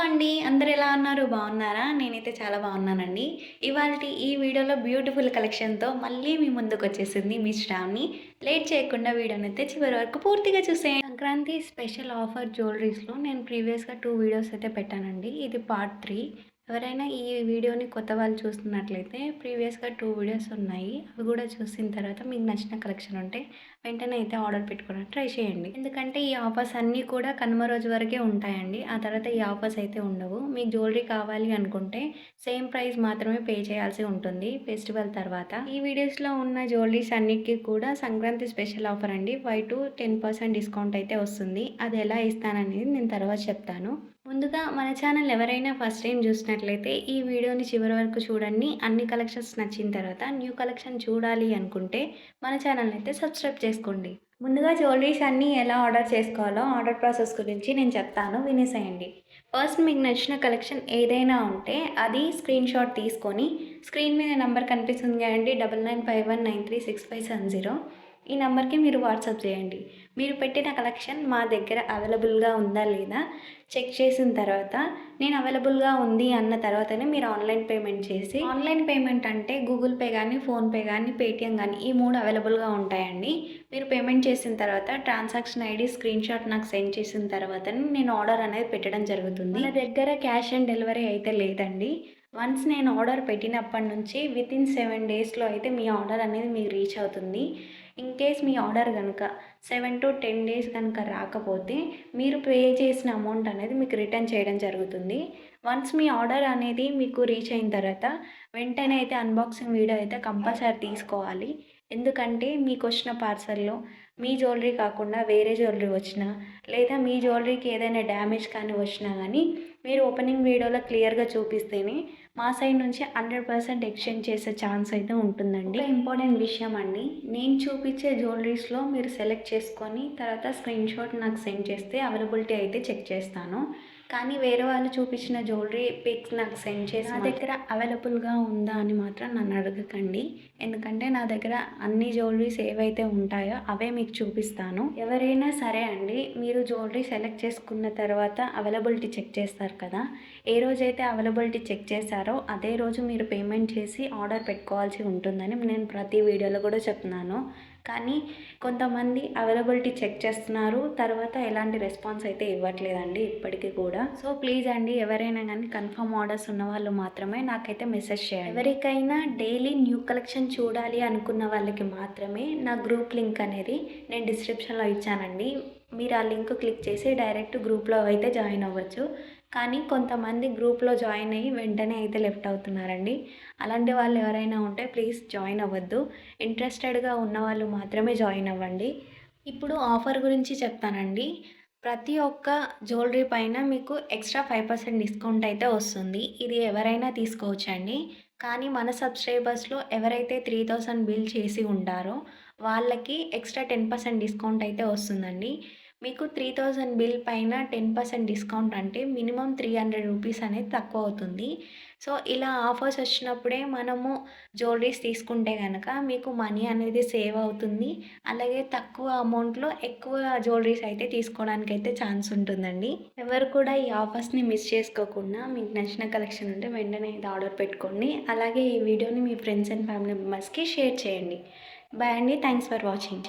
చెప్పండి అందరు ఎలా ఉన్నారు? బాగున్నారా? నేనైతే చాలా బాగున్నానండి. ఇవాళ ఈ వీడియోలో బ్యూటిఫుల్ కలెక్షన్తో మళ్ళీ మీ ముందుకు వచ్చేసింది మీ శ్రావ్ని లేట్ చేయకుండా వీడియోని అయితే చివరి వరకు పూర్తిగా చూసేయండి. సంక్రాంతి స్పెషల్ ఆఫర్ జ్యువెలరీస్లో నేను ప్రీవియస్గా టూ వీడియోస్ అయితే పెట్టానండి. ఇది పార్ట్ త్రీ. ఎవరైనా ఈ వీడియోని కొత్త వాళ్ళు చూస్తున్నట్లయితే ప్రీవియస్గా టూ వీడియోస్ ఉన్నాయి. అవి కూడా చూసిన తర్వాత మీకు నచ్చిన కలెక్షన్ ఉంటే వెంటనే అయితే ఆర్డర్ పెట్టుకోవడం ట్రై చేయండి. ఎందుకంటే ఈ ఆఫర్స్ అన్నీ కూడా కనుమ రోజు వరకే ఉంటాయండి. ఆ తర్వాత ఈ ఆఫర్స్ అయితే ఉండవు. మీకు జ్యువెలరీ కావాలి అనుకుంటే సేమ్ ప్రైస్ మాత్రమే పే చేయాల్సి ఉంటుంది ఫెస్టివల్ తర్వాత. ఈ వీడియోస్లో ఉన్న జ్యువెలరీస్ అన్నిటికీ కూడా సంక్రాంతి స్పెషల్ ఆఫర్ అండి. Five to ten percent discount అయితే వస్తుంది. అది ఎలా ఇస్తాననేది నేను తర్వాత చెప్తాను. ముందుగా మన ఛానల్ ఎవరైనా ఫస్ట్ టైం చూసినట్లయితే ఈ వీడియోని చివరి వరకు చూడండి. అన్ని కలెక్షన్స్ నచ్చిన తర్వాత న్యూ కలెక్షన్ చూడాలి అనుకుంటే మన ఛానల్ అయితే సబ్స్క్రైబ్ చేసుకోండి. ముందుగా జ్యువెలరీస్ అన్నీ ఎలా ఆర్డర్ చేసుకోవాలో ఆర్డర్ ప్రాసెస్ గురించి నేను చెప్తాను. వినేసేయండి. ఫస్ట్ మీకు నచ్చిన కలెక్షన్ ఏదైనా ఉంటే అది స్క్రీన్ షాట్ తీసుకొని స్క్రీన్ మీద నెంబర్ కనిపిస్తుంది కదండి. Double nine five one nine three six five seven zero ఈ నెంబర్కి మీరు వాట్సాప్ చేయండి. మీరు పెట్టిన కలెక్షన్ మా దగ్గర అవైలబుల్గా ఉందా లేదా చెక్ చేసిన తర్వాత నేను అవైలబుల్గా ఉంది అన్న తర్వాతనే మీరు ఆన్లైన్ పేమెంట్ చేసి ఆన్లైన్ పేమెంట్ అంటే గూగుల్ పే కానీ ఫోన్పే కానీ పేటిఎం కానీ ఈ మూడు అవైలబుల్గా ఉంటాయండి. మీరు పేమెంట్ చేసిన తర్వాత ట్రాన్సాక్షన్ ఐడి స్క్రీన్ షాట్ నాకు సెండ్ చేసిన తర్వాతనే నేను ఆర్డర్ అనేది పెట్టడం జరుగుతుంది. నా దగ్గర క్యాష్ ఆన్ డెలివరీ అయితే లేదండి. వన్స్ నేను ఆర్డర్ పెట్టినప్పటి నుంచి విత్ ఇన్ సెవెన్ డేస్లో అయితే మీ ఆర్డర్ అనేది మీకు రీచ్ అవుతుంది. ఇన్ కేస్ మీ ఆర్డర్ కనుక సెవెన్ టు టెన్ డేస్ కనుక రాకపోతే మీరు పే చేసిన అమౌంట్ అనేది మీకు రిటర్న్ చేయడం జరుగుతుంది. వన్స్ మీ ఆర్డర్ అనేది మీకు రీచ్ అయిన తర్వాత వెంటనే అయితే అన్బాక్సింగ్ వీడియో అయితే కంపల్సరీ తీసుకోవాలి. ఎందుకంటే మీకు వచ్చిన పార్సల్లో మీ జ్యువెలరీ కాకుండా వేరే జ్యువెలరీ వచ్చినా లేదా మీ జ్యువెలరీకి ఏదైనా డ్యామేజ్ కానీ వచ్చినా కానీ మీరు ఓపెనింగ్ వీడియోలో క్లియర్గా చూపిస్తేనే మా సైడ్ నుంచి హండ్రెడ్ పర్సెంట్ ఎక్స్చేంజ్ చేసే ఛాన్స్ అయితే ఉంటుందండి. ఇంపార్టెంట్ విషయం అండి. నేను చూపించే జ్యువెలరీస్లో మీరు సెలెక్ట్ చేసుకొని తర్వాత స్క్రీన్ షాట్ నాకు సెండ్ చేస్తే అవైలబిలిటీ అయితే చెక్ చేస్తాను. కానీ వేరే వాళ్ళు చూపించిన జ్యువెలరీ పిక్స్ నాకు సెండ్ చేసి నా దగ్గర అవైలబుల్గా ఉందా అని మాత్రం నన్ను అడగకండి. ఎందుకంటే నా దగ్గర అన్ని జ్యువెలరీస్ ఏవైతే ఉంటాయో అవే మీకు చూపిస్తాను. ఎవరైనా సరే అండి మీరు జ్యువెలరీ సెలెక్ట్ చేసుకున్న తర్వాత అవైలబిలిటీ చెక్ చేస్తారు కదా. ఏ రోజైతే అవైలబిలిటీ చెక్ చేశారో అదే రోజు మీరు పేమెంట్ చేసి ఆర్డర్ పెట్టుకోవాల్సి ఉంటుందని నేను ప్రతి వీడియోలో కూడా చెప్తున్నాను. కానీ కొంతమంది అవైలబిలిటీ చెక్ చేస్తున్నారు. తర్వాత ఎలాంటి రెస్పాన్స్ అయితే ఇవ్వట్లేదండి ఇప్పటికీ కూడా. సో ప్లీజ్ అండి ఎవరైనా కానీ కన్ఫర్మ్ ఆర్డర్స్ ఉన్న వాళ్ళు మాత్రమే నాకైతే మెసేజ్ చేయండి. ఎవరికైనా డైలీ న్యూ కలెక్షన్ చూడాలి అనుకున్న వాళ్ళకి మాత్రమే నా గ్రూప్ లింక్ అనేది నేను డిస్క్రిప్షన్లో ఇచ్చానండి. మీరు ఆ లింక్ క్లిక్ చేసి డైరెక్ట్ గ్రూప్లో అయితే జాయిన్ అవ్వచ్చు. కానీ కొంతమంది గ్రూప్లో జాయిన్ అయ్యి వెంటనే అయితే లెఫ్ట్ అవుతున్నారండి. అలాంటి వాళ్ళు ఎవరైనా ఉంటే ప్లీజ్ జాయిన్ అవ్వద్దు. ఇంట్రెస్టెడ్గా ఉన్న వాళ్ళు మాత్రమే జాయిన్ అవ్వండి. ఇప్పుడు ఆఫర్ గురించి చెప్తానండి. ప్రతి ఒక్క జ్యువెలరీ పైన మీకు ఎక్స్ట్రా ఫైవ్ పర్సెంట్ డిస్కౌంట్ అయితే వస్తుంది. ఇది ఎవరైనా తీసుకోవచ్చండి. కానీ మన సబ్స్క్రైబర్స్లో ఎవరైతే త్రీ థౌసండ్ బిల్ చేసి ఉంటారో వాళ్ళకి ఎక్స్ట్రా టెన్ పర్సెంట్ డిస్కౌంట్ అయితే వస్తుందండి. మీకు త్రీ థౌజండ్ బిల్ పైన టెన్ పర్సెంట్ డిస్కౌంట్ అంటే మినిమం త్రీ హండ్రెడ్ రూపీస్ అనేది తక్కువ అవుతుంది. సో ఇలా ఆఫర్స్ వచ్చినప్పుడే మనము జ్యువెలరీస్ తీసుకుంటే కనుక మీకు మనీ అనేది సేవ్ అవుతుంది. అలాగే తక్కువ అమౌంట్లో ఎక్కువ జ్యువెలరీస్ అయితే తీసుకోవడానికి అయితే ఛాన్స్ ఉంటుందండి. ఎవరు కూడా ఈ ఆఫర్స్ని మిస్ చేసుకోకుండా మీకు నచ్చిన కలెక్షన్ ఉంటే వెంటనే ఇది ఆర్డర్ పెట్టుకోండి. అలాగే ఈ వీడియోని మీ ఫ్రెండ్స్ అండ్ ఫ్యామిలీ మెంబర్స్కి షేర్ చేయండి. బాయ్ అండి. Thanks for watching